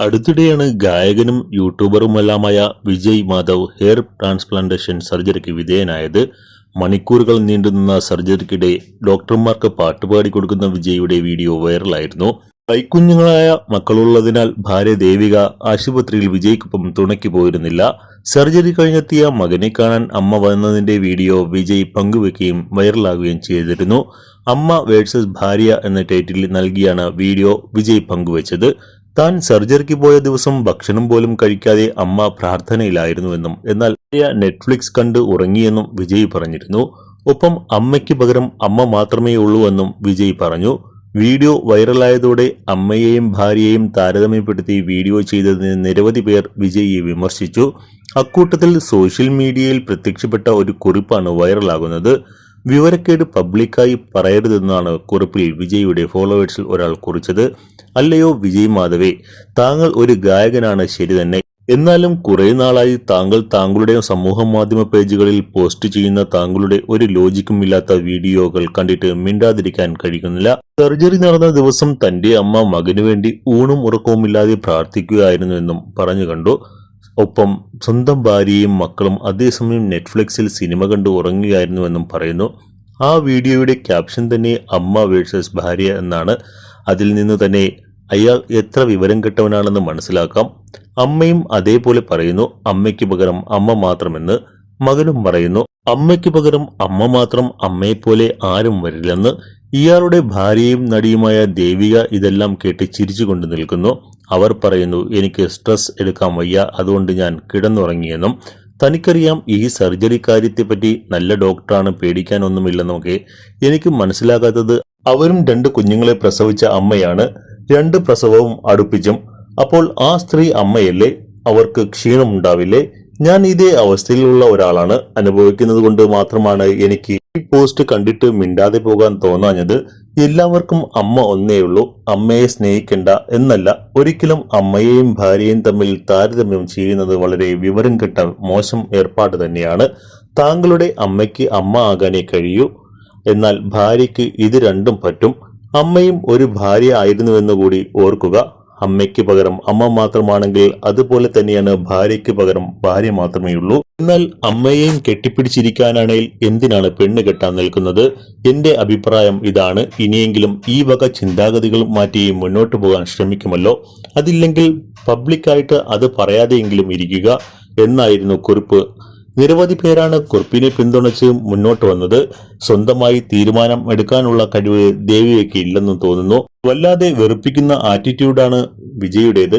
അടുത്തിടെയാണ് ഗായകനും യൂട്യൂബറുമെല്ലാമായ വിജയ് മാധവ് ഹെയർ ട്രാൻസ്പ്ലാന്റേഷൻ സർജറിക്ക് വിധേയനായത്. മണിക്കൂറുകൾ നീണ്ടുനിന്ന സർജറിക്കിടെ ഡോക്ടർമാർക്ക് പാട്ടുപാടി കൊടുക്കുന്ന വിജയുടെ വീഡിയോ വൈറലായിരുന്നു. കൈക്കുഞ്ഞുങ്ങളായ മക്കളുള്ളതിനാൽ ഭാര്യ ദേവിക ആശുപത്രിയിൽ വിജയ്ക്കൊപ്പം തുണയ്ക്ക് പോയിരുന്നില്ല. സർജറി കഴിഞ്ഞെത്തിയ മകനെ കാണാൻ അമ്മ വന്നതിന്റെ വീഡിയോ വിജയ് പങ്കുവെക്കുകയും വൈറലാകുകയും ചെയ്തിരുന്നു. അമ്മ വേഴ്സസ് ഭാര്യ എന്ന ടൈറ്റിൽ നൽകിയാണ് വീഡിയോ വിജയ് പങ്കുവച്ചത്. താൻ സർജറിക്ക് പോയ ദിവസം ഭക്ഷണം പോലും കഴിക്കാതെ അമ്മ പ്രാർത്ഥനയിലായിരുന്നുവെന്നും എന്നാൽ നെറ്റ്ഫ്ലിക്സ് കണ്ട് ഉറങ്ങിയെന്നും വിജയ് പറഞ്ഞിരുന്നു. ഒപ്പം അമ്മയ്ക്ക് പകരം അമ്മ മാത്രമേ ഉള്ളൂ എന്നും വിജയ് പറഞ്ഞു. വീഡിയോ വൈറലായതോടെ അമ്മയെയും ഭാര്യയെയും താരതമ്യപ്പെടുത്തി വീഡിയോ ചെയ്തതിന് നിരവധി പേർ വിജയിയെ വിമർശിച്ചു. അക്കൂട്ടത്തിൽ സോഷ്യൽ മീഡിയയിൽ പ്രത്യക്ഷപ്പെട്ട ഒരു കുറിപ്പാണ് വൈറലാകുന്നത്. വിവരക്കേട് പബ്ലിക്കായി പറയരുതെന്നാണ് കുറിപ്പിൽ വിജയുടെ ഫോളോവേഴ്സിൽ ഒരാൾ കുറിച്ചത്. അല്ലയോ വിജയ് മാധവേ താങ്കൾ ഒരു ഗായകനാണ് ശരി തന്നെ. എന്നാലും കുറെ നാളായി താങ്കൾ താങ്കളുടെ സമൂഹ മാധ്യമ പേജുകളിൽ പോസ്റ്റ് ചെയ്യുന്ന താങ്കളുടെ ഒരു ലോജിക്കും ഇല്ലാത്ത വീഡിയോകൾ കണ്ടിട്ട് മിണ്ടാതിരിക്കാൻ കഴിയുന്നില്ല. സർജറി നടന്ന ദിവസം തന്റെ അമ്മ മകനു വേണ്ടി ഊണും ഉറക്കവുമില്ലാതെ പ്രാർത്ഥിക്കുകയായിരുന്നുവെന്നും പറഞ്ഞു കണ്ടു. ഒപ്പം സ്വന്തം ഭാര്യയും മക്കളും അതേസമയം നെറ്റ്ഫ്ലിക്സിൽ സിനിമ കണ്ട് ഉറങ്ങുകയായിരുന്നുവെന്നും പറയുന്നു. ആ വീഡിയോയുടെ ക്യാപ്ഷൻ തന്നെ അമ്മ വേഴ്സസ് ഭാര്യ എന്നാണ്. അതിൽ നിന്ന് തന്നെ അയാൾ എത്ര വിവരം കെട്ടവനാണെന്ന് മനസ്സിലാക്കാം. അമ്മയും അതേപോലെ പറയുന്നു അമ്മയ്ക്ക് പകരം അമ്മ മാത്രമെന്ന് മകനും പറയുന്നു. അമ്മയ്ക്ക് പകരം അമ്മ മാത്രം അമ്മയെപ്പോലെ ആരും വരില്ലെന്ന് ഇയാളുടെ ഭാര്യയും നടിയുമായ ദേവിക ഇതെല്ലാം കേട്ട് ചിരിച്ചുകൊണ്ട് നിൽക്കുന്നു. അവർ പറയുന്നു എനിക്ക് സ്ട്രെസ് എടുക്കാൻ വയ്യ അതുകൊണ്ട് ഞാൻ കിടന്നുറങ്ങിയെന്നും. തനിക്കറിയാം ഈ സർജറി കാര്യത്തെപ്പറ്റി നല്ല ഡോക്ടറാണ് പേടിക്കാനൊന്നുമില്ലെന്നൊക്കെ. എനിക്ക് മനസ്സിലാകാത്തത് അവരും രണ്ട് കുഞ്ഞുങ്ങളെ പ്രസവിച്ച അമ്മയാണ്. രണ്ട് പ്രസവവും അടുപ്പിച്ചും. അപ്പോൾ ആ സ്ത്രീ അമ്മയല്ലേ? അവർക്ക് ക്ഷീണമുണ്ടാവില്ലേ? ഞാൻ ഇതേ അവസ്ഥയിലുള്ള ഒരാളാണ്. അനുഭവിക്കുന്നത് കൊണ്ട് മാത്രമാണ് എനിക്ക് ഈ പോസ്റ്റ് കണ്ടിട്ട് മിണ്ടാതെ പോകാൻ തോന്നാഞ്ഞത്. എല്ലാവർക്കും അമ്മ ഒന്നേ ഉള്ളൂ. അമ്മയെ സ്നേഹിക്കണ്ട എന്നല്ല ഒരിക്കലും അമ്മയെയും ഭാര്യയും തമ്മിൽ താരതമ്യം ചെയ്യുന്നത് വളരെ വിവരം കെട്ട മോശം ഏർപ്പാട് തന്നെയാണ്. താങ്കളുടെ അമ്മയ്ക്ക് അമ്മ ആകാനേ കഴിയൂ. എന്നാൽ ഭാര്യയ്ക്ക് ഇത് രണ്ടും പറ്റും. അമ്മയും ഒരു ഭാര്യ ആയിരുന്നുവെന്ന് കൂടി ഓർക്കുക. അമ്മയ്ക്ക് പകരം അമ്മ മാത്രമാണെങ്കിൽ അതുപോലെ തന്നെയാണ് ഭാര്യയ്ക്ക് പകരം ഭാര്യ മാത്രമേ ഉള്ളൂ എന്നാൽ അമ്മയെയും കെട്ടിപ്പിടിച്ചിരിക്കാനാണെങ്കിൽ എന്തിനാണ് പെണ്ണ് കെട്ടാൻ നിൽക്കുന്നത്? എന്റെ അഭിപ്രായം ഇതാണ്. ഇനിയെങ്കിലും ഈ വക ചിന്താഗതികൾ മാറ്റി മുന്നോട്ട് പോകാൻ ശ്രമിക്കുമല്ലോ. അതില്ലെങ്കിൽ പബ്ലിക്കായിട്ട് അത് പറയാതെയെങ്കിലും ഇരിക്കുക. എന്നായിരുന്നു കുറിപ്പ്. നിരവധി പേരാണ് കുറിപ്പിനെ പിന്തുണച്ച് മുന്നോട്ട് വന്നത്. സ്വന്തമായി തീരുമാനം എടുക്കാനുള്ള കഴിവ് ദേവിയയ്ക്ക് ഇല്ലെന്ന് തോന്നുന്നു. വല്ലാതെ വെറുപ്പിക്കുന്ന ആറ്റിറ്റ്യൂഡാണ് വിജയുടേത്.